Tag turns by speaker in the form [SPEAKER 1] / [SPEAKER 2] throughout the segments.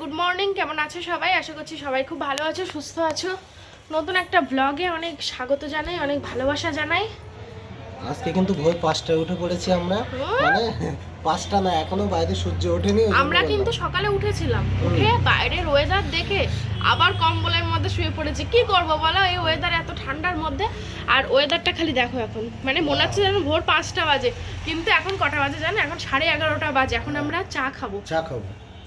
[SPEAKER 1] Good morning কেমন আছো সবাই? আশা করছি সবাই খুব ভালো আছো সুস্থ আছো। নতুন একটা ব্লগে অনেক স্বাগত জানাই অনেক ভালোবাসা জানাই।
[SPEAKER 2] আজকে কিন্তু ভোর পাঁচটায় উঠে পড়েছি আমরা। মানে পাঁচটা না এখনও বাইরে সূর্য ওঠেনি
[SPEAKER 1] আমরা কিন্তু সকালে উঠেছিলাম উঠে বাইরের ওয়েদার দেখে আবার কম্বলের মধ্যে শুয়ে পড়েছি। কি করব বলো এই ওয়েদার এত ঠান্ডার মধ্যে? আর ওয়েদারটা খালি দেখো এখন। মানে মনে হচ্ছে যেন ভোর পাঁচটা বাজে কিন্তু এখন কটা বাজে জানো? এখন সাড়ে এগারোটা বাজে এখন আমরা চা খাব।
[SPEAKER 2] চা খাব।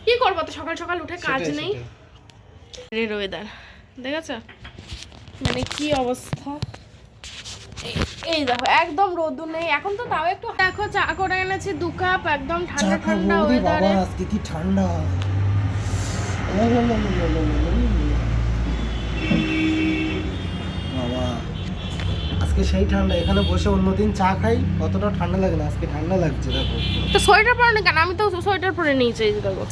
[SPEAKER 1] কি করব? তো সকাল সকাল উঠে কাজ নেই। ওয়েদার দেখেছ? মানে কি অবস্থা? এই দেখো একদম রোদ্দুর নেই। এখন তো তাও একটু দেখো চা করে এনেছি দু কাপ একদম ঠান্ডা ঠান্ডা ওয়েদারে
[SPEAKER 2] আজকে কি ঠান্ডা। বাবা আজকে সেই ঠান্ডা এখানে বসে অন্য দিন চা খাই অতটা ঠান্ডা লাগে না আজকে ঠান্ডা লাগছে দেখো।
[SPEAKER 1] তো সোয়েটার পরে কেন? আমি তো সোয়েটার পরে নিয়েছি দেখো।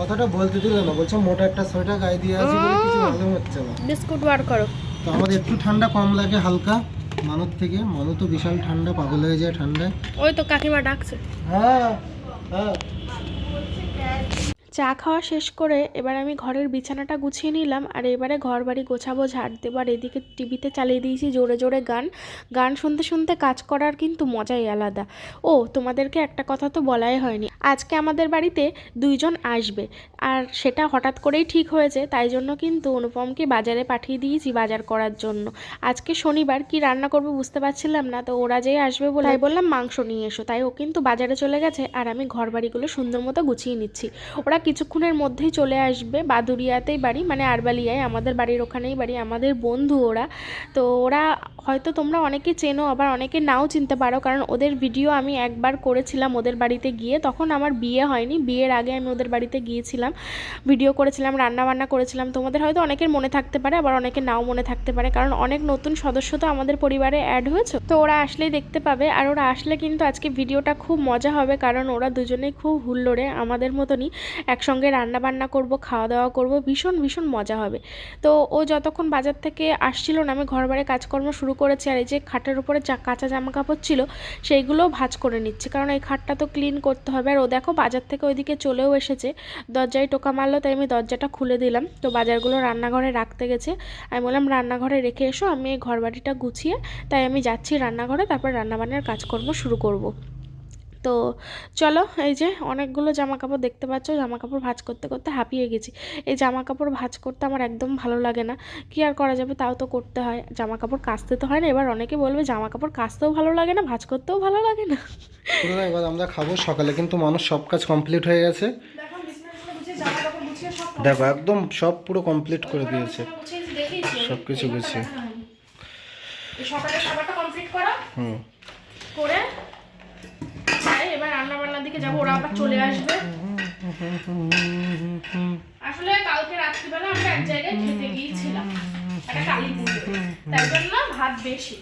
[SPEAKER 2] কথাটা বলতে দিল না বলছে মোটা একটা সোয়েটার গায়ে দিয়ে আছি বলে কিছু ভালো হচ্ছে না।
[SPEAKER 1] বিস্কুট বার করো।
[SPEAKER 2] তো আমাদের একটু ঠান্ডা কম লাগে হালকা মানুষ থেকে। মানুষ তো বিশাল ঠান্ডা পাগল হয়ে যায় ঠান্ডায়।
[SPEAKER 1] ওই তো কাকিমা ডাকছে।
[SPEAKER 2] হ্যাঁ হ্যাঁ।
[SPEAKER 1] চা খাওয়া শেষ করে এবার আমি ঘরের বিছানাটা গুছিয়ে নিলাম আর এবারে ঘর বাড়ি গোছাবো ঝাড় দেবো আর এদিকে টিভিতে চালিয়ে দিয়েছি জোরে জোরে গান। গান শুনতে শুনতে কাজ করার কিন্তু মজাই আলাদা। ও তোমাদেরকে একটা কথা তো বলাই হয়নি। আজকে আমাদের বাড়িতে দুইজন আসবে আর সেটা হঠাৎ করেই ঠিক হয়েছে তাই জন্য কিন্তু অনুপমকে বাজারে পাঠিয়ে দিয়েছি বাজার করার জন্য। আজকে শনিবার কি রান্না করব বুঝতে পারছিলাম না তো ওরা যেই আসবে বলে তাই বললাম মাংস নিয়ে এসো। তাই ও কিন্তু বাজারে চলে গেছে আর আমি ঘর বাড়িগুলো সুন্দর মতো গুছিয়ে নিচ্ছি। ওরা কিছুক্ষণের মধ্যেই চলে আসবে বাদুরিয়াতেই বাড়ি মানে আরবালিয়ায়, আমাদের বাড়ির ওখানেই বাড়ি, আমাদের বন্ধু ওরা। তো ওরা হয়তো তোমরা অনেকে চেনো, আবার অনেকে নাও চিনতে পারো, কারণ ওদের ভিডিও আমি একবার করেছিলাম ওদের বাড়িতে গিয়ে, তখন আমার বিয়ে হয়নি, বিয়ের আগে আমি ওদের বাড়িতে গিয়েছিলাম ভিডিও করেছিলাম রান্না বান্না করেছিলাম। তোমাদের হয়তো অনেকের মনে থাকতে পারে, আবার অনেকের নাও মনে থাকতে পারে, কারণ অনেক নতুন সদস্য তো আমাদের পরিবারে অ্যাড হয়েছে। তো ওরা আসলেই দেখতে পাবে, আর ওরা আসলে কিন্তু আজকে ভিডিওটা খুব মজা হবে, কারণ ওরা দুজনেই খুব হুল্লোড়ে, আমাদের মতনই। একসঙ্গে রান্না বান্না করব খাওয়া দাওয়া করব, ভীষণ ভীষণ মজা হবে। তো ও যতক্ষণ বাজার থেকে আসছিল না, আমি ঘর বাড়ি কাজকর্ম শুরু করেছি আর এই যে খাটের উপরে কাঁচা জামা কাপড় ছিল, সেইগুলোও ভাঁজ করে নিচ্ছি। কারণ এই খাটটা তো ক্লিন করতে হবে। আর ও দেখো বাজার থেকে ওইদিকে চলেও এসেছে। দরজায় টোকা মারলো, তাই আমি দরজাটা খুলে দিলাম। তো বাজারগুলো রান্নাঘরে রাখতে গেছে। আমি বললাম, রান্নাঘরে রেখে এসো, আমি এই ঘর বাড়িটা গুছিয়ে, তাই আমি যাচ্ছি রান্নাঘরে, তারপর রান্নাবান্নার কাজকর্ম শুরু করব। তো চলো এই যে অনেকগুলো জামা কাপড় দেখতে পাচ্ছ জামা কাপড় ভাঁজ করতে করতে হাঁপিয়ে গেছি। এই জামা কাপড় ভাঁজ করতে আমার একদম ভালো লাগে না। কি আর করা যাবে তাও তো করতে হয়। জামা কাপড় কাচতে তো হয় না এবার অনেকে বলবে জামা কাপড় কাচতেও ভালো লাগে না ভাঁজ করতেও ভালো লাগে না।
[SPEAKER 2] এবার আমরা খাব সকালে কিন্তু মানুষ সব কাজ কমপ্লিট হয়ে গেছে। দেখো একদম সব পুরো কমপ্লিট করে দিয়েছে। সব কিছু গুছিয়ে
[SPEAKER 1] সকালে খাবারটা কমপ্লিট করা।
[SPEAKER 2] হুম।
[SPEAKER 1] করে তাই এবার রান্না বান্নার দিকে যাব, ওরা আবার চলে আসবে। আসলে কালকে রাত্রিবেলা আমরা এক জায়গায় খেতে গিয়েছিলাম, একটা কালী তাই জন্য ভাত বেশি।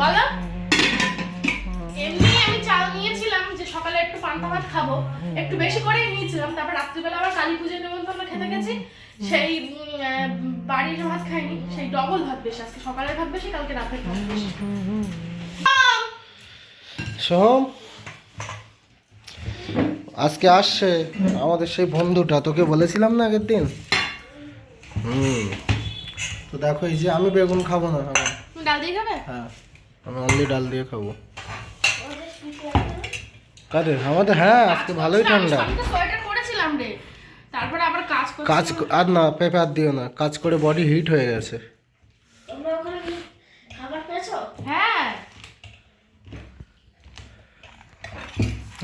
[SPEAKER 1] বলো? এমনি আমি চাল নিয়েছিলাম যে সকালে একটু পান্তা ভাত খাব, একটু বেশি করেই নিয়েছিলাম, তারপর রাত্রিবেলা আবার কালী পুজোর নেমন্তন্ন খেতে গেছি। সেই বাড়ির ভাত খাইনি, সেই ডবল ভাত বেশি, আজকে সকালের ভাত বেশি, কালকে রাতের ভাত বেশি।
[SPEAKER 2] সোহম আজকে আসছে আমাদের সেই বন্ধুটা তোকে বলেছিলাম না আগের দিন? হুম। তো দেখো এই যে আমি বেগুন খাব না আমার
[SPEAKER 1] ডাল দিয়ে খাবে?
[SPEAKER 2] হ্যাঁ আমি অনলি ডাল দিয়ে খাব। কাদের? আমাদের? হ্যাঁ আজকে ভালোই ঠান্ডা।
[SPEAKER 1] আমি তো সোয়েটার পরেছিলাম রে। তারপরে আবার কাজ
[SPEAKER 2] কাজ আর না পেপার দিও না। কাজ করে বডি হিট হয়ে গেছে
[SPEAKER 1] হ্যাঁ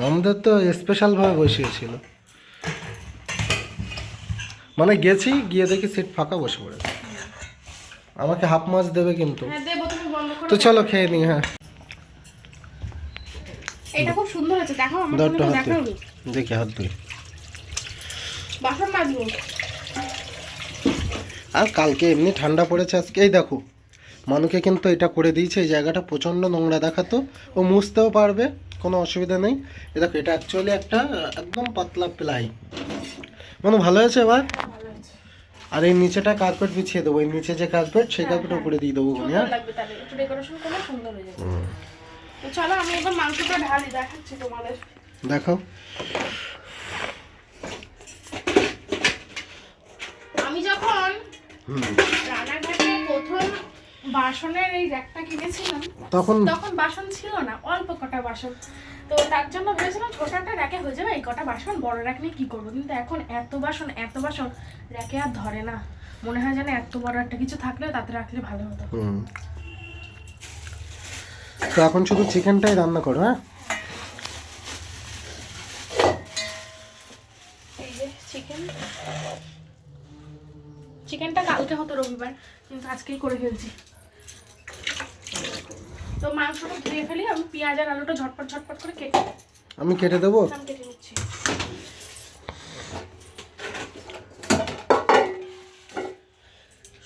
[SPEAKER 2] আমাদের তো স্পেশালভাবে বসিয়েছিল। মানে গেছি গিয়ে দেখি সিট ফাঁকা বসে পড়েছে। আমাকে হাফ মাছ দেবে কিন্তু।
[SPEAKER 1] হ্যাঁ
[SPEAKER 2] তো চলো খেয়ে নি হ্যাঁ।
[SPEAKER 1] এটা খুব সুন্দর আছে দেখো আমার
[SPEAKER 2] হাতে দেখি হাত ধুই
[SPEAKER 1] বাসন মাজবো।
[SPEAKER 2] আর কালকে এমনি ঠান্ডা পড়েছে আজকে। এই দেখো মানুকে কিন্তু এটা করে দিয়েছে এই জায়গাটা প্রচণ্ড নোংরা দেখাতো ও মুছতেও পারবে। কোনো অসুবিধা নেই। এই দেখো এটা অ্যাকচুয়ালি একটা একদম পাতলা প্লাই। মানে ভালো হয়েছে এবার? আর এই নিচেটা কার্পেট বিছিয়ে দেবো। এই নিচে যে কার্পেট সেই কার্পেট উপরে দিয়ে দেবো হ্যাঁ?
[SPEAKER 1] হয়ে চলো আমি এবার মাংসটা ঢালি দেখাচ্ছি তোমাদের।
[SPEAKER 2] দেখো। হুম।
[SPEAKER 1] রানাঘাটে প্রথম বাসনের এই র্যাকটা কিনেছিলাম
[SPEAKER 2] তখন?
[SPEAKER 1] তখন বাসন ছিল না অল্প কটা বাসন। তো তার জন্য ভেবেছিলাম ছোট একটা র্যাকে হয়ে যাবে এই কটা বাসন বড় র্যাক নিয়ে কি করব? কিন্তু এখন এত বাসন এত বাসন র্যাকে আর ধরে না। মনে হয় যেন এত বড় একটা কিছু থাকলে তাতে রাখলে ভালো হতো।
[SPEAKER 2] তো এখন শুধু চিকেনটাই রান্না করো হ্যাঁ?
[SPEAKER 1] এই যে চিকেন চিকেনটা কালকে হতো রবিবার কিন্তু আজকেই করে ফেলছি। তো মাংসটা ধুয়ে ফেলি আমি পেঁয়াজ আর আলুটা ঝটপট ঝটপট করে কেটে
[SPEAKER 2] আমি কেটে দেবো?
[SPEAKER 1] আমি কেটে নিচ্ছি।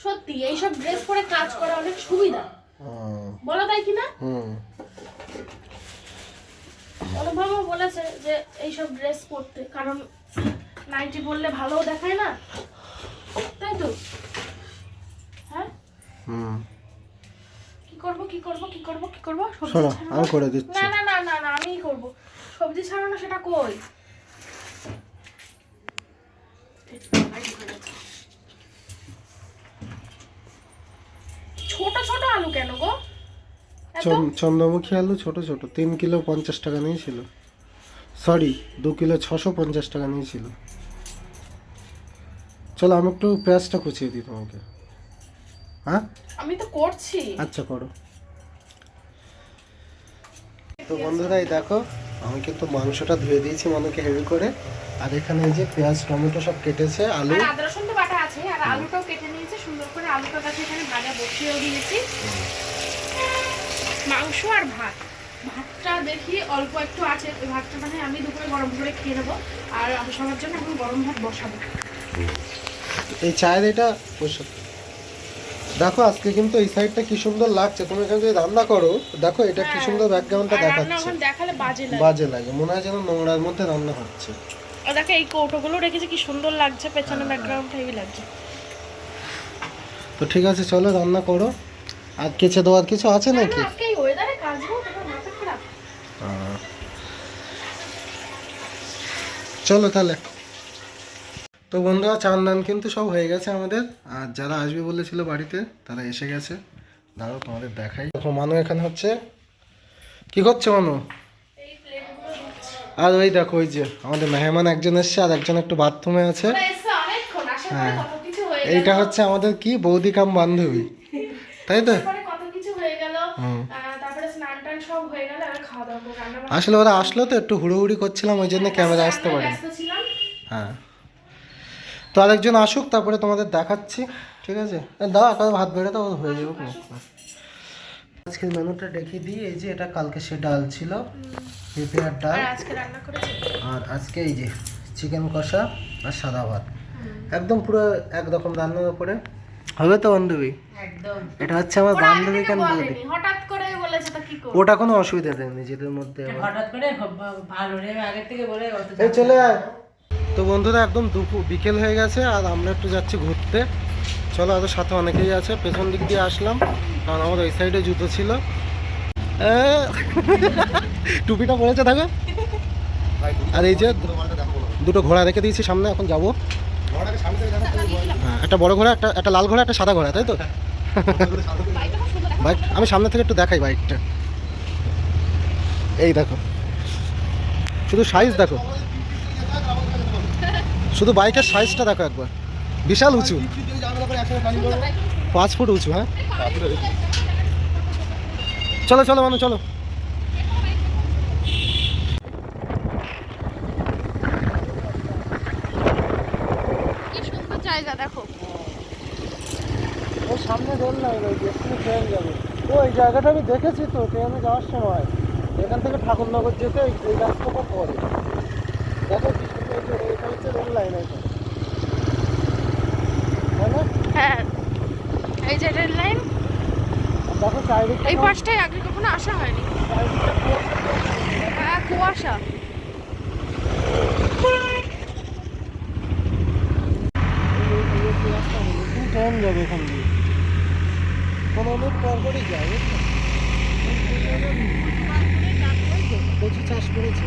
[SPEAKER 1] সত্যি এইসব ড্রেস পরে কাজ করা অনেক সুবিধা। বলো তাই কি না অনুভবও বলেছে যে এইসব ড্রেস পরতে কারণ নাইটি পরলে ভালোও দেখায় না। তাই তো? হ্যাঁ?
[SPEAKER 2] হুম।
[SPEAKER 1] করব কি করব কি করব কি করব? সবজি
[SPEAKER 2] শোনো আমি করে দিচ্ছি।
[SPEAKER 1] না না না না না আমিই করব। সবজি ছাড়ানো সেটা কই? ছোট ছোট আলু কেন গো?
[SPEAKER 2] চন্দ্রমুখী আলু ছোট ছোট। তিন কিলো পঞ্চাশ টাকা নিয়েছিল। সরি দু কিলো ছশো পঞ্চাশ টাকা নিয়েছিল। চলো আমি একটু পেঁয়াজটা কুচিয়ে দিই তোমাকে। হ্যাঁ?
[SPEAKER 1] আমি তো করছি।
[SPEAKER 2] আচ্ছা করো। তো বন্ধুরা এই দেখো আমি কিন্তু মাংসটা ধুয়ে দিয়েছি মানুষকে হেভি করে। আর এখানে এই যে পেঁয়াজ টমেটো সব কেটেছে আলু।
[SPEAKER 1] আর আদা রসুন তো বাটা আছে আর আলুটাও কেটে নিয়েছি সুন্দর করে আলুটা কাছে এখানে ভাজা বসিয়েও দিয়েছি। মাংস আর ভাত। ভাতটা দেখি অল্প একটু আছে ওই ভাতটা মানে আমি দুপুরে গরম করে খেয়ে নেব আর সবার জন্য এখন গরম ভাত বসাবো।
[SPEAKER 2] এই চায়ের এটা বসে। দেখো আজকে কিন্তু এই সাইডটা কি সুন্দর লাগছে। তুমি এখানে যদি রান্না করো দেখো এটা কি সুন্দর ব্যাকগ্রাউন্ডটা দেখাচ্ছে।
[SPEAKER 1] দেখালে বাজে লাগে।
[SPEAKER 2] বাজে লাগে মনে হয় যেন নোংরার মধ্যে রান্না হচ্ছে।
[SPEAKER 1] আর দেখো এই কৌটোগুলো রেখেছি কি সুন্দর লাগছে পেছনে ব্যাকগ্রাউন্ডটা হেভি লাগছে।
[SPEAKER 2] তো ঠিক আছে চলো রান্না করো। আর কেচে দেওয়ার কিছু আছে নাকি?
[SPEAKER 1] আজকে এই ওয়েদারে তোমার মাথা খারাপ।
[SPEAKER 2] চলো তাহলে। তো বন্ধুরা চান দান কিন্তু সব হয়ে গেছে আমাদের। আর যারা আসবে বলেছিল বাড়িতে তারা এসে গেছে। দাঁড়াও তোমাদের দেখাই। দেখো মানু এখানে হচ্ছে। কি করছে মানু? আর ওই দেখো ওই যে আমাদের মেহমান একজন এসছে আর একজন একটু বাথরুমে আছে।
[SPEAKER 1] হয়ে।
[SPEAKER 2] এইটা হচ্ছে আমাদের কি? বৌদি কাম বান্ধবী। তাই তো?
[SPEAKER 1] হয়ে হয়ে
[SPEAKER 2] আসলে ওরা আসলো তো একটু হুড়োহুড়ি করছিলাম ওই জন্য ক্যামেরা আসতে পারি হ্যাঁ। তো আরেকজন আসুক তারপরে তোমাদের দেখাচ্ছি ঠিক আছে? দাও একা ভাত বেড়ে দাও হয়ে যাবে কোনো আজকের মেনুটা দেখে দিই এই যে এটা কালকে সে ডাল ছিল পেঁপে আর ডাল।
[SPEAKER 1] আর আজকে রান্না করেছি
[SPEAKER 2] আর আজকে এই যে চিকেন কষা আর সাদা ভাত। একদম পুরো একরকম রান্নার উপরে। হবে তো বান্ধবী?
[SPEAKER 1] একদম।
[SPEAKER 2] এটা হচ্ছে আমার বান্ধবী কেন বৌদি
[SPEAKER 1] বলেনি হঠাৎ করে বলেছে তো কি করব?
[SPEAKER 2] ওটা কোনো অসুবিধা নেই নিজেদের মধ্যে আবার।
[SPEAKER 3] হঠাৎ করে ভালো রে আগের থেকে বলে
[SPEAKER 2] চলে আয়। তো বন্ধুরা, একদম দুপুর, বিকেল হয়ে গেছে আর আমরা একটু যাচ্ছি ঘুরতে। চলো আমাদের সাথে অনেকেই আছে। পেছন দিক দিয়ে আসলাম, কারণ আমার ওই সাইডে জুতো ছিল। টুপিটা পড়েছে দেখো। আর এই যে দুটো ঘোড়া রেখে দিয়েছি সামনে, এখন যাব। হ্যাঁ একটা বড় ঘোড়া, একটা একটা লাল ঘোড়া, একটা সাদা ঘোড়া, তাই তো? বাইক, আমি সামনে থেকে একটু দেখাই বাইকটা। এই দেখো। শুধু সাইজ দেখো। শুধু বাইকের সাইজটা দেখো একবার। বিশাল উঁচু। পাঁচ ফুট উঁচু হ্যাঁ? চলো চলো মানু চলো।
[SPEAKER 1] জায়গা দেখো।
[SPEAKER 2] ওই সামনে ট্রেন যাবে। এই জায়গাটা আমি দেখেছি তো ট্রেনে যাওয়ার সময়। এখান থেকে ঠাকুরনগর যেতে এই রাস্তাটা দেখো
[SPEAKER 1] হ্যাঁ এই যে রেল লাইন এই পাশটায় আগে কখনো আসা হয়নি। হ্যাঁ কুয়াশা
[SPEAKER 2] ট্রেন যাবে এখান দিয়ে কোনো অনেক পর পরই যায়? কচু চাষ করেছে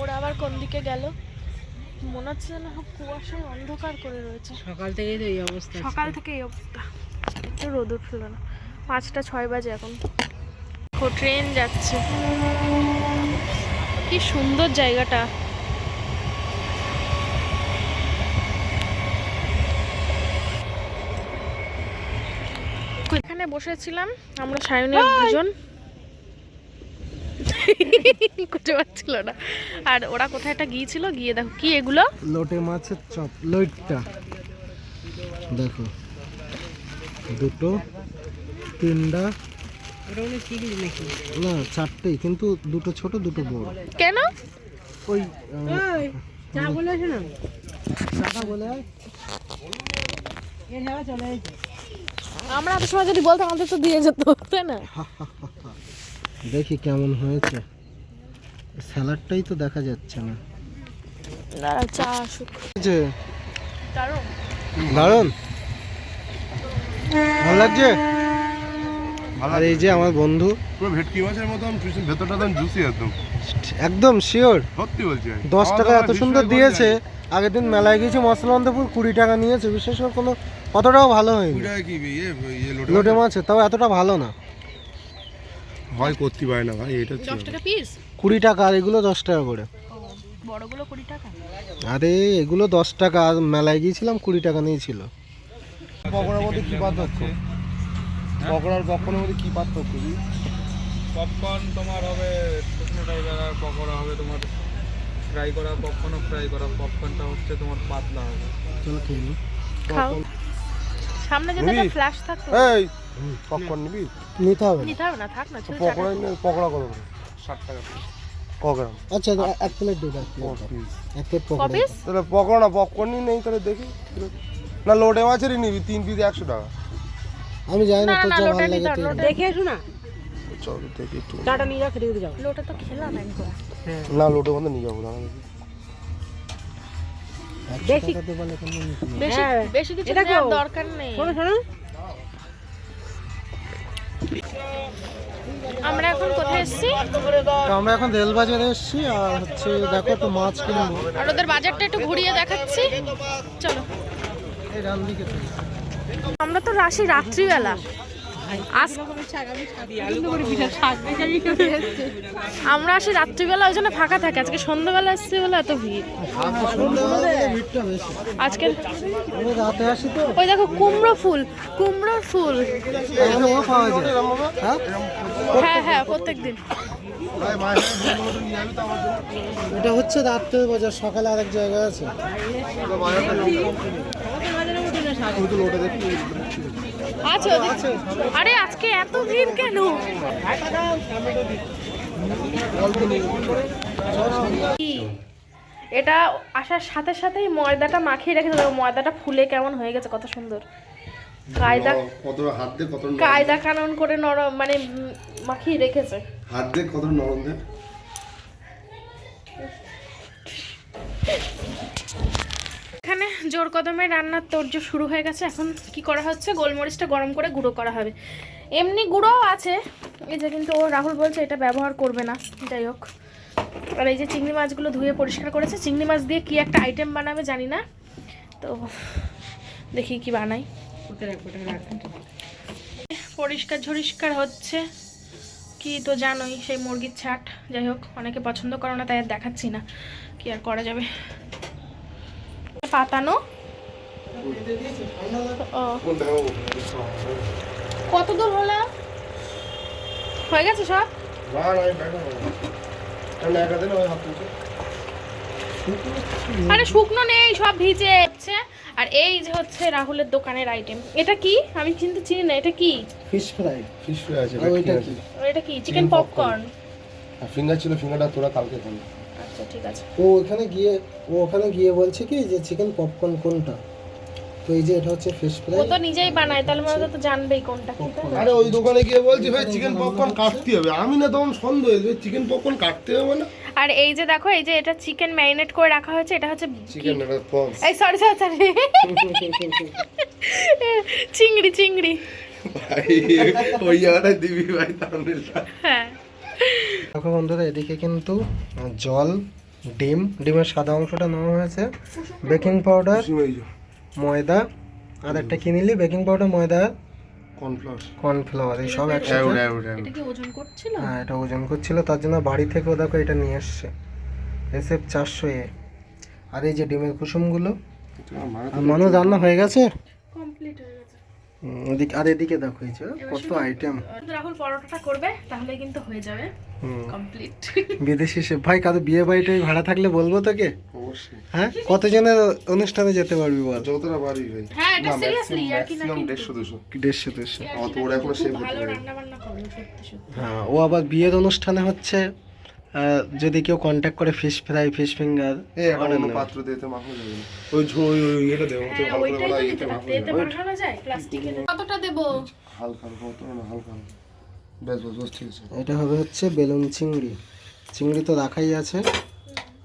[SPEAKER 1] ওরা আবার কোন দিকে গেল? মনে হচ্ছে যেন কুয়াশায় অন্ধকার করে রয়েছে।
[SPEAKER 3] সকাল থেকেই তো এই অবস্থা
[SPEAKER 1] সকাল থেকে এই অবস্থা। একটু রোদ উঠল না। পাঁচটা ছয় বাজে এখন। ট্রেন যাচ্ছে। কি সুন্দর জায়গাটা। এখানে বসেছিলাম আমরা সায়নের দুজন। খুঁজে পাচ্ছিল না। আর ওরা কোথায় একটা গিয়েছিল? গিয়ে দেখো কি এগুলো?
[SPEAKER 2] লোটে মাছের চপ লোটটা। দেখো দুটো তিনটা। না চারটেই কিন্তু দুটো ছোট দুটো বড়।
[SPEAKER 1] কেন?
[SPEAKER 2] ওই
[SPEAKER 3] চা বলে না?
[SPEAKER 2] বলে
[SPEAKER 3] এসেছে
[SPEAKER 1] আমরা এত সময় যদি বলতাম আমাদের তো দিয়ে যেত তাই না?
[SPEAKER 2] দেখি কেমন হয়েছে। স্যালাডটাই তো দেখা যাচ্ছে না।
[SPEAKER 1] দাঁড়া চা আসুক।
[SPEAKER 2] যে
[SPEAKER 1] দাঁড়ো
[SPEAKER 2] ভালো লাগছে? আর এই যে আমার বন্ধু।
[SPEAKER 4] পুরো ভেটকি মাছের মতন ভেতরটা একদম জুসি একদম।
[SPEAKER 2] একদম শিওর
[SPEAKER 4] সত্যি বলছি
[SPEAKER 2] দশ টাকা এত সুন্দর দিয়েছে। আগের দিন মেলায় গেছি মশলান্তপুর কুড়ি টাকা নিয়েছে। বিশেষ করে কোনো অতটাও ভালো হয়নি।
[SPEAKER 4] লোটে?
[SPEAKER 2] মাছে তাও এতটা ভালো না।
[SPEAKER 4] হয় করতে পারে না ভাই এটা হচ্ছে
[SPEAKER 1] দশ টাকা পিস
[SPEAKER 2] কুড়ি টাকা আর এগুলো দশ টাকা করে।
[SPEAKER 1] বড়গুলো কুড়ি টাকা?
[SPEAKER 2] আরে এগুলো দশ টাকা আর মেলায় গিয়েছিলাম কুড়ি টাকা নিয়েছিল। পকোড়ার মধ্যে কি পার্থক্য? পকোড়ার পকোড়ার মধ্যে কি পার্থক্য?
[SPEAKER 5] পপকর্ন তোমার হবে শুকনো টাইপের আর পকোড়া হবে তোমার ফ্রাই করা পপকর্নও ফ্রাই করা পপকর্নটা হচ্ছে তোমার পাতলা হবে।
[SPEAKER 2] চলো খেয়ে নি।
[SPEAKER 1] খাও। সামনে যদি একটা ফ্ল্যাশ থাকতো
[SPEAKER 4] এই পপকর্ন নিবি?
[SPEAKER 2] নিতে হবে। না।
[SPEAKER 1] নিতে হবে না থাক না ছিল
[SPEAKER 4] পকোড়া নিলে পকোড়া কত করে?
[SPEAKER 5] ষাট টাকা
[SPEAKER 4] ক গ্রাম?
[SPEAKER 2] আচ্ছা এক প্লেট দিন এক প্লেট। পকোড়া।
[SPEAKER 4] তাহলে পকোড়া না পপকর্নই নেই তাহলে দেখি। না লোটে মাছেরই নিবি তিন পিস একশো টাকা।
[SPEAKER 2] আমি জানি না তোর
[SPEAKER 1] না
[SPEAKER 2] যা ভালো লাগে
[SPEAKER 3] দেখে এসো না।
[SPEAKER 4] চল দেখি একটু।
[SPEAKER 3] চাটা নিয়ে খেতে খেতে যাও।
[SPEAKER 1] লোটা তো খেলাম একবার।
[SPEAKER 4] না লোটে মধ্যে নিয়ে যাব দাঁড়া।
[SPEAKER 2] বেশি।
[SPEAKER 1] বেশি
[SPEAKER 3] হ্যাঁ,
[SPEAKER 1] বেশি কিছু নেওয়ার দরকার নেই।
[SPEAKER 3] শোনো শোনো।
[SPEAKER 1] আমরা এখন কোথায় এসেছি?
[SPEAKER 2] তো আমরা এখন রেলবাজারে এসেছি আর হচ্ছে দেখো তো মাছ কিনবো
[SPEAKER 1] আর ওদের বাজারটা একটু ঘুরিয়ে দেখাচ্ছি। চলো।
[SPEAKER 2] এই ডান দিকে।
[SPEAKER 1] আমরা তো রাশি রাত্রিবেলা। আমরা আসি রাত্রিবেলা ওই জন্য ফাঁকা থাকে। আজকে সন্ধ্যাবেলা এসছি বলে এত ভিড়। আজকে
[SPEAKER 2] আমি রাতে আসি তো
[SPEAKER 1] ওই দেখো কুমড়ো ফুল কুমড়ো ফুল।
[SPEAKER 2] হ্যাঁ
[SPEAKER 1] হ্যাঁ হ্যাঁ প্রত্যেকদিন।
[SPEAKER 2] এটা হচ্ছে রাত্রের বাজার সকালে আরেক জায়গা আছে।
[SPEAKER 1] আছে? ওদিকে। আরে আজকে এত ভিড় কেন? এটা আসার সাথে সাথেই ময়দাটা মাখিয়ে রেখেছে। দেখো ময়দাটা ফুলে কেমন হয়ে গেছে কত সুন্দর। কায়দা
[SPEAKER 4] কত হাত দিয়ে কত
[SPEAKER 1] কায়দা কানুন করে নরম মানে মাখিয়ে রেখেছে।
[SPEAKER 4] হাত দিয়ে কত নরম দেয়
[SPEAKER 1] এখানে জোর কদমে রান্নার তোড়জোড় শুরু হয়ে গেছে। এখন কি করা হচ্ছে? গোলমরিচটা গরম করে গুঁড়ো করা হবে। এমনি গুঁড়োও আছে। এই যে কিন্তু ও রাহুল বলছে এটা ব্যবহার করবে না। যাই হোক। আর এই যে চিংড়ি মাছগুলো ধুয়ে পরিষ্কার করেছে। চিংড়ি মাছ দিয়ে কি একটা আইটেম বানাবে জানি না। তো দেখি কি বানাই। পরিষ্কার ঝরিষ্কার হচ্ছে। কি তো জানোই সেই মুরগির ছাট। যাই হোক, অনেকে পছন্দ করো না, তাই আর দেখাচ্ছি না। কি আর করা যাবে? পাতানো? কত দূর হলো? হয়ে গেছে সব? আরে শুকনো নেই সব ভিজে যাচ্ছে। আর এই যে হচ্ছে রাহুলের দোকানের আইটেম এটা কি? আমি কিন্তু চিনি না এটা কি?
[SPEAKER 2] ফিশ ফ্রাই
[SPEAKER 4] ফিশ ফ্রাই আছে
[SPEAKER 1] এটা কি চিকেন পপকর্ন
[SPEAKER 4] ফিঙ্গার ছিল ফিঙ্গারটা তোরা কালকে খাবি।
[SPEAKER 1] আচ্ছা ঠিক আছে।
[SPEAKER 2] ও ওখানে গিয়ে ও ওখানে গিয়ে বলছে কি যে চিকেন পপকর্ন কোনটা? তো এই যে এটা হচ্ছে ফিশ ফ্রাই ও
[SPEAKER 1] তো নিজেই বানায় তাহলে মানে তো জানবেই কোনটা কি
[SPEAKER 4] আরে ওই দোকানে গিয়ে বলছি ভাই চিকেন পপকর্ন কাটতে হবে। আমি না তখন সন্দেহ হয়েছে চিকেন পপকর্ন কাটতে হবে না?
[SPEAKER 1] আর এই যে দেখো এই যে এটা চিকেন ম্যারিনেট করে রাখা হয়েছে এটা হচ্ছে
[SPEAKER 4] চিকেন
[SPEAKER 1] এই সরি সরি সরি চিংড়ি চিংড়ি।
[SPEAKER 4] ভাই ওই জায়গাটায় দিবি ভাই তাহলে।
[SPEAKER 1] হ্যাঁ।
[SPEAKER 2] দেখো বন্ধুরা এদিকে কিন্তু জল ডিম ডিমের সাদা অংশটা নেওয়া হয়েছে। বেকিং পাউডার ময়দা আর একটা কি নিলি? বেকিং পাউডার ময়দা?
[SPEAKER 4] কর্নফ্লাওয়ার।
[SPEAKER 2] কর্নফ্লাওয়ার এই সব একসাথে?
[SPEAKER 1] এটা কি ওজন করছিল?
[SPEAKER 2] হ্যাঁ এটা ওজন করছিল তার জন্য বাড়ি থেকেও দেখো এটা নিয়ে এসছে। এসএফ চারশো এ। আর এই যে ডিমের কুসুমগুলো মানুষ রান্না হয়ে গেছে?
[SPEAKER 1] কমপ্লিট
[SPEAKER 2] ওদিকে আর এদিকে দেখো এই যে কত আইটেম
[SPEAKER 1] রাহুল পরোটাটা করবে তাহলে কিন্তু হয়ে যাবে কমপ্লিট
[SPEAKER 2] বিদেশি শেফ ভাই কারও বিয়ে বাড়িটাই ভাড়া থাকলে বলব তোকে?
[SPEAKER 4] অবশ্যই।
[SPEAKER 2] হ্যাঁ? কতজনের অনুষ্ঠানে যেতে পারবি বল?
[SPEAKER 4] যতটা পারি ভাই।
[SPEAKER 1] হ্যাঁ এটা সিরিয়াসলি আর কি না
[SPEAKER 4] ম্যাক্সিমাম
[SPEAKER 1] কিন্তু।
[SPEAKER 4] দেড়শো দুশো।
[SPEAKER 2] দেড়শো দেড়শো
[SPEAKER 4] অত বড়
[SPEAKER 1] এখনও
[SPEAKER 4] শেফ
[SPEAKER 1] ভালো রান্না বান্না করে সত্যি সত্যি।
[SPEAKER 2] হ্যাঁ ও আবার বিয়ের অনুষ্ঠানে হচ্ছে যদি কেউ কন্ট্যাক্ট করে ফিশ ফ্রাই ফিশ ফিঙ্গার
[SPEAKER 4] পাত্র দিতে মাখো যাবে ওই ঝোল ওই এটা দেবো তো
[SPEAKER 1] হ্যাঁ,
[SPEAKER 4] ভালো করে বলা
[SPEAKER 1] তো
[SPEAKER 4] মাখো
[SPEAKER 1] পারতে এতে যায় প্লাস্টিকের কতটা দেবো?
[SPEAKER 4] হালকা হালকা না হালকা বেশ বেশ বেশ ঠিক আছে।
[SPEAKER 2] এটা হবে হচ্ছে বেলুন চিংড়ি। চিংড়ি তো রাখাই আছে।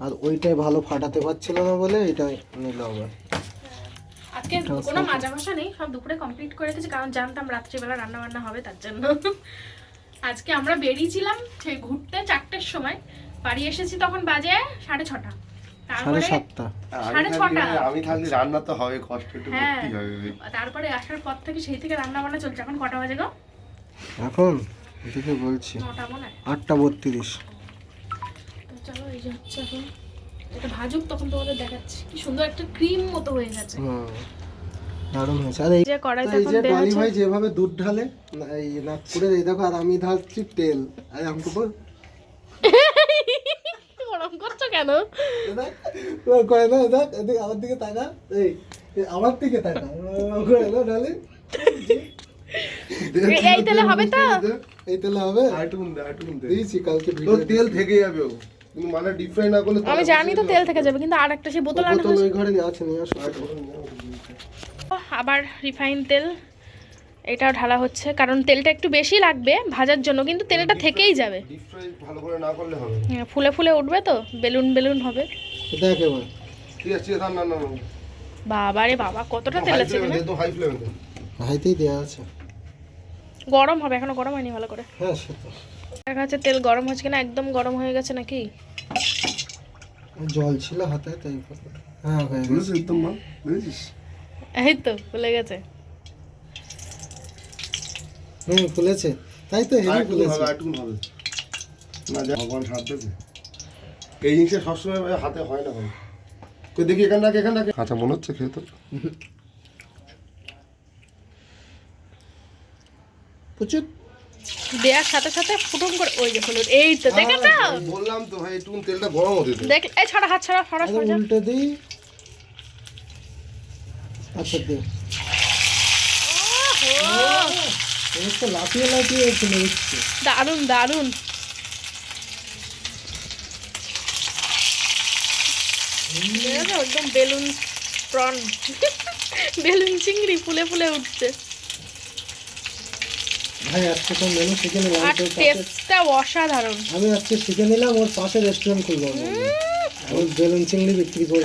[SPEAKER 2] আর ওইটাই ভালো ফাটাতে পারছিল না বলে এটাই নিল আবার।
[SPEAKER 1] আজকে কোনো মাজা নেই সব দুপুরে কমপ্লিট করে রেখেছি কারণ জানতাম রাত্রিবেলা রান্না বান্না হবে তার জন্য। আজকে আমরা বেরিয়েছিলাম সেই ঘুরতে চারটের সময়। বাড়ি এসেছি তখন বাজে সাড়ে ছটা।
[SPEAKER 2] সাড়ে
[SPEAKER 1] তারপরে হ্যাঁ। আসার পর থেকে সেই থেকে রান্না বান্না চলছে। এখন কটা বাজে গো?
[SPEAKER 2] এখন? এদিকে বলছি। আটটা বত্রিশ।
[SPEAKER 1] চলো এই যে হচ্ছে এখন। এটা ভাজুক তখন তোমাদের দেখাচ্ছি। কি সুন্দর একটা ক্রিম মতো হয়ে গেছে।
[SPEAKER 2] হুম। দারুণ হয়েছে। আর এই
[SPEAKER 1] যে কড়াইতে এখন দেয়া আছে
[SPEAKER 2] ভাই যেভাবে দুধ ঢালে না, এই নাগপুরের এই দেখো আর আমি ঢালছি তেল। আর আমাকে বল।
[SPEAKER 1] গরম করছ কেন?
[SPEAKER 2] করে না দেখ এদিকে আমার দিকে তাকা এই এই আমার দিকে তাকা ও না ঢালি।
[SPEAKER 1] এই- তেলে হবে তো?
[SPEAKER 2] এই তেলে হবে?
[SPEAKER 4] আইটুন দে আইটুন দে।
[SPEAKER 2] দিয়েছি কালকে ভিডিও।
[SPEAKER 4] তেল থেকে যাবে ও। কিন্তু মানে না করলে
[SPEAKER 1] আমি জানি তো তেল থেকে যাবে কিন্তু আর একটা সেই বোতল আনা
[SPEAKER 2] বোতল ওই ঘরে আছে নিয়ে আসো।
[SPEAKER 1] আবার রিফাইন তেল এটাও ঢালা হচ্ছে। কারণ তেলটা একটু বেশি লাগবে ভাজার জন্য কিন্তু তেলটা থেকেই যাবে।
[SPEAKER 4] ডিপ ফ্রাই ভালো করে না করলে হবে।
[SPEAKER 1] হ্যাঁ, ফুলে ফুলে উঠবে তো বেলুন বেলুন হবে। বাবা রে বাবা কতটা তেল আছে
[SPEAKER 2] হাইতেই দেওয়া
[SPEAKER 1] গরম হবে এখনও গরম হয়নি ভালো করে।
[SPEAKER 2] হ্যাঁ সে
[SPEAKER 1] দেখা যাচ্ছে তেল গরম হচ্ছে কিনা একদম গরম হয়ে গেছে নাকি?
[SPEAKER 2] জল ছিল হাতে তাই হ্যাঁ হয়ে গেছে।
[SPEAKER 4] একদম মা বুঝেছিস
[SPEAKER 1] এই তো ফুলে গেছে।
[SPEAKER 2] হুম ফুলেছে। তাই তো হেভি
[SPEAKER 4] আরেকটু
[SPEAKER 2] ফুলেছে।
[SPEAKER 4] হবে না যা ভগবান হাত দেবে। এই জিনিসটা সবসময় ভাই হাতে হয় না ভাই। কই দেখি এখান থেকে এখান থেকে আচ্ছা মনে হচ্ছে খেয়ে তো
[SPEAKER 2] প্রচুর।
[SPEAKER 1] দেওয়ার সাথে সাথে ফুটুন করে ওই যে হলুদ এই তো দেখেছ?
[SPEAKER 4] বললাম তো ভাই একটু তেলটা গরম হতে
[SPEAKER 1] দেখ এই ছড়া হাত ছড়া ছড়া
[SPEAKER 2] উল্টে দিই। আচ্ছা দে। লাফিয়ে লাফিয়ে চলে
[SPEAKER 1] একদম বেলুন প্রন বেলুন চিংড়ি ফুলে ফুলে উঠছে।
[SPEAKER 2] ভাই আজকে তো মেনু শিখে নিলাম
[SPEAKER 1] টেস্টটা অসাধারণ।
[SPEAKER 2] আমি আজকে শিখে নিলাম ওর পাশে রেস্টুরেন্ট খুলবো আমি। বেলুন চিংড়ি বিক্রি করব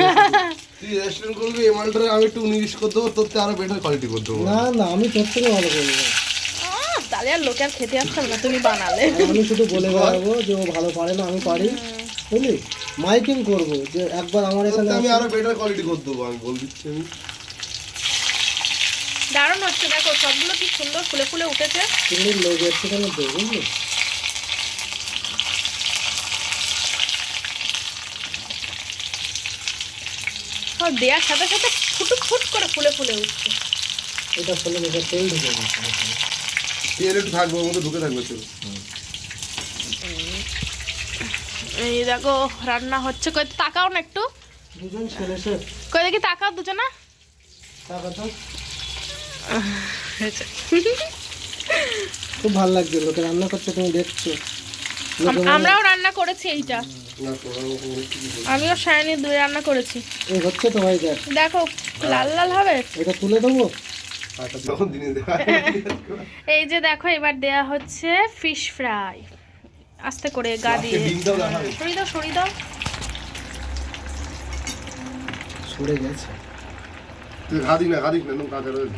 [SPEAKER 4] তুই রেস্টুরেন্ট করবি এই মালটা আমি একটু নিরিশ করে দেবো তোর থেকে আরও বেটার কোয়ালিটি করে দেবো।
[SPEAKER 2] না না আমি তোর থেকে ভালো করব
[SPEAKER 1] তাহলে আর লোকে আর খেতে আসতে না তুমি বানালে।
[SPEAKER 2] আমি শুধু বলে বেড়াবো যে ও ভালো পারে না আমি পারি। বুঝলি? মাইকিং করব যে একবার আমার এখানে
[SPEAKER 4] আমি আরও বেটার কোয়ালিটি করে দেবো আমি বল দিচ্ছি আমি।
[SPEAKER 1] দারুণ হচ্ছে দেখো সবগুলো কি সুন্দর ফুলে ফুলে উঠেছে।
[SPEAKER 2] চিংড়ির লোক এর থেকে দেবো বুঝলি?
[SPEAKER 1] সব দেওয়ার সাথে সাথে ফুটুক ফুট করে ফুলে ফুলে উঠছে।
[SPEAKER 2] এটা ফলে তেল ঢুকে গেছে।
[SPEAKER 4] তেল একটু থাকবে ওর মধ্যে ঢুকে থাকবে তেল।
[SPEAKER 1] এই দেখো রান্না হচ্ছে। কই তাকাও না একটু।
[SPEAKER 2] দুজন ছেলে শেষ
[SPEAKER 1] কই দেখি তাকাও দুজনা।
[SPEAKER 2] টাকা তো। খুব ভালো লাগছে লোকে রান্না করছে তুমি দেখছ।
[SPEAKER 1] আমরাও রান্না করেছি এইটা। আমিও সায়নি দুই রান্না করেছি।
[SPEAKER 2] এই হচ্ছে তো ভাই দেখ।
[SPEAKER 1] দেখো লাল লাল হবে।
[SPEAKER 2] এটা তুলে দেবো?
[SPEAKER 4] আচ্ছা,
[SPEAKER 1] এই যে দেখো এবার দেয়া হচ্ছে ফিশ ফ্রাই আস্তে করে গা দিয়ে। সরি দাও সরি দাও
[SPEAKER 2] সরে গেছে।
[SPEAKER 4] তুই ঘা দিস না ঘা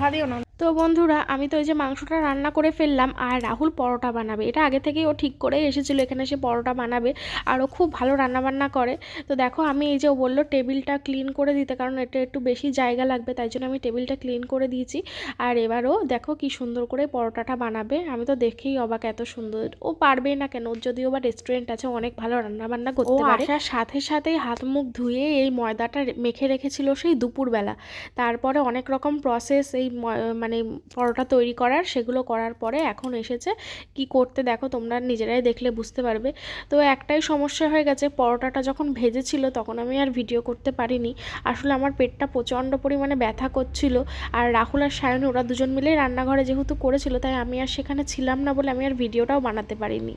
[SPEAKER 4] না
[SPEAKER 1] দিও না। তো বন্ধুরা আমি তো এই যে মাংসটা রান্না করে ফেললাম আর রাহুল পরোটা বানাবে। এটা আগে থেকেই ও ঠিক করে এসেছিল এখানে সে পরোটা বানাবে আর ও খুব ভালো রান্না বান্না করে। তো দেখো আমি এই যে ও বলল টেবিলটা ক্লিন করে দিতে কারণ এটা একটু বেশি জায়গা লাগবে তাই জন্য আমি টেবিলটা ক্লিন করে দিয়েছি। আর এবারও দেখো কি সুন্দর করে পরোটাটা বানাবে। আমি তো দেখেই অবাক এত সুন্দর। ও পারবেই না কেন? ওর যদিও বা রেস্টুরেন্ট আছে অনেক ভালো রান্না বান্না করতে পারে। আসার সাথে সাথেই হাত মুখ ধুয়ে এই ময়দাটা মেখে রেখেছিল সেই দুপুরবেলা। তারপরে অনেক রকম প্রসেস এই ম- মানে পরোটা তৈরি করার, সেগুলো করার পরে এখন এসেছে। কি করতে দেখো, তোমরা নিজেরাই দেখলে বুঝতে পারবে। তো একটাই সমস্যা হয়ে গেছে, পরোটাটা যখন ভেজেছিল তখন আমি আর ভিডিও করতে পারিনি। আসলে আমার পেটটা প্রচণ্ড পরিমাণে ব্যথা করছিল। আর রাহুল আর সায়ন, ওরা দুজন মিলেই রান্নাঘরে যেহেতু করেছিল, তাই আমি আর সেখানে ছিলাম না বলে আমি আর ভিডিওটাও বানাতে পারিনি।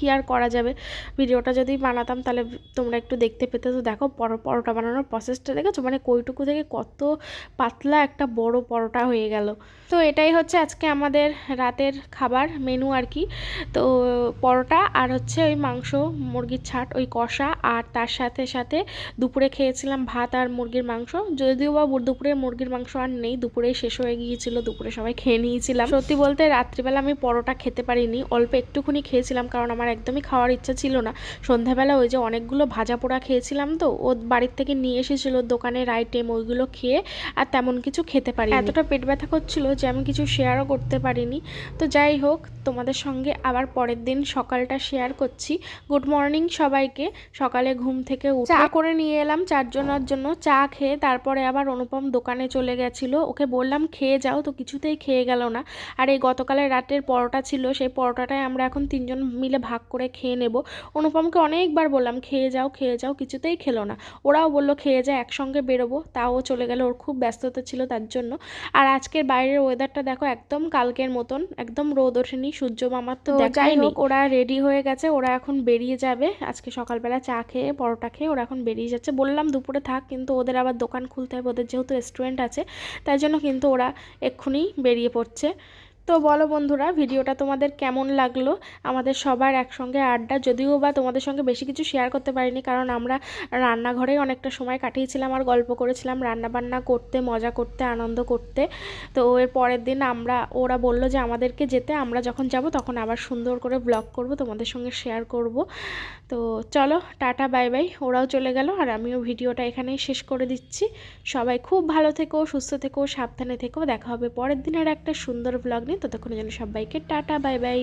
[SPEAKER 1] কি আর করা যাবে? ভিডিওটা যদি বানাতাম তাহলে তোমরা একটু দেখতে পেতে। তো দেখো, পর- পরোটা বানানোর প্রসেসটা দেখেছ? মানে কইটুকু থেকে কত পাতলা একটা বড় পরোটা হয়ে গেল। তো এটাই হচ্ছে আজকে আমাদের রাতের খাবার মেনু আর কি। তো পরোটা আর হচ্ছে ওই মাংস, মুরগির ছাট, ওই কষা আর তার সাথে সাথে দুপুরে খেয়েছিলাম ভাত আর মুরগির মাংস। যদিও বা, দুপুরে মুরগির মাংস আর নেই, দুপুরেই শেষ হয়ে গিয়েছিল, দুপুরে সবাই খেয়ে নিয়েছিলাম। সত্যি বলতে রাত্রিবেলা আমি পরোটা খেতে পারিনি, অল্প একটুখানি খেয়েছিলাম কারণ আমার একদমই খাওয়ার ইচ্ছা ছিল না। সন্ধ্যাবেলা ওই যে অনেকগুলো ভাজা পোড়া খেয়েছিলাম তো, ও বাড়ির থেকে নিয়ে এসেছিল দোকানের আইটেম ওইগুলো খেয়ে আর তেমন কিছু খেতে পারি এতটা পেট ব্যথা করছিল যে আমি কিছু শেয়ারও করতে পারিনি। তো যাই হোক, তোমাদের সঙ্গে আবার পরের দিন সকালটা শেয়ার করছি। গুড মর্নিং সবাইকে। সকালে ঘুম থেকে চা করে নিয়ে এলাম চারজনের জন্য। চা খেয়ে তারপরে আবার অনুপম দোকানে চলে গেছিল। ওকে বললাম, খেয়ে যাও, তো কিছুতেই খেয়ে গেল না। আর এই গতকালের রাতের পরোটা ছিল, সেই পরোটাটাই আমরা এখন তিনজন মিলে ভাগ করে খেয়ে নেব। অনুপমকে অনেকবার বললাম খেয়ে যাও খেয়ে যাও কিছুতেই খেলো না। ওরাও বলল খেয়ে যা একসঙ্গে বেরোবো। তাও চলে গেল ওর খুব ব্যস্ততা ছিল তার জন্য। আর আজকের বাইরের ওয়েদারটা দেখো একদম কালকের মতন একদম রোদ ওঠেনি সূর্য মামার তো যাই হোক ওরা রেডি হয়ে গেছে ওরা এখন বেরিয়ে যাবে। আজকে সকালবেলা চা খেয়ে পরোটা খেয়ে ওরা এখন বেরিয়ে যাচ্ছে। বললাম দুপুরে থাক কিন্তু ওদের আবার দোকান খুলতে হবে ওদের যেহেতু রেস্টুরেন্ট আছে তাই জন্য কিন্তু ওরা এক্ষুনি বেরিয়ে পড়ছে। তো বলো বন্ধুরা, ভিডিওটা তোমাদের কেমন লাগল? আমাদের সবার একসঙ্গে আড্ডা, যদিও বা তোমাদের সঙ্গে বেশি কিছু শেয়ার করতে পারিনি, কারণ আমরা রান্নাঘরেই অনেকটা সময় কাটিয়েছিলাম আর গল্প করেছিলাম রান্না বান্না করতে, মজা করতে, আনন্দ করতে। তো এর পরের দিন আমরা, ওরা বলল যে আমাদেরকে যেতে, আমরা যখন যাব তখন আবার সুন্দর করে ব্লগ করব, তোমাদের সঙ্গে শেয়ার করব। তো চলো, টাটা বাই বাই ওরাও চলে গেল আর আমিও ভিডিওটা এখানেই শেষ করে দিচ্ছি। সবাই খুব ভালো থেকো, সুস্থ থেকো, সাবধানে থেকো। দেখা হবে পরের দিনের একটা সুন্দর ব্লগ নিয়ে। ততক্ষণের জন্য সবাইকে টাটা বাই বাই।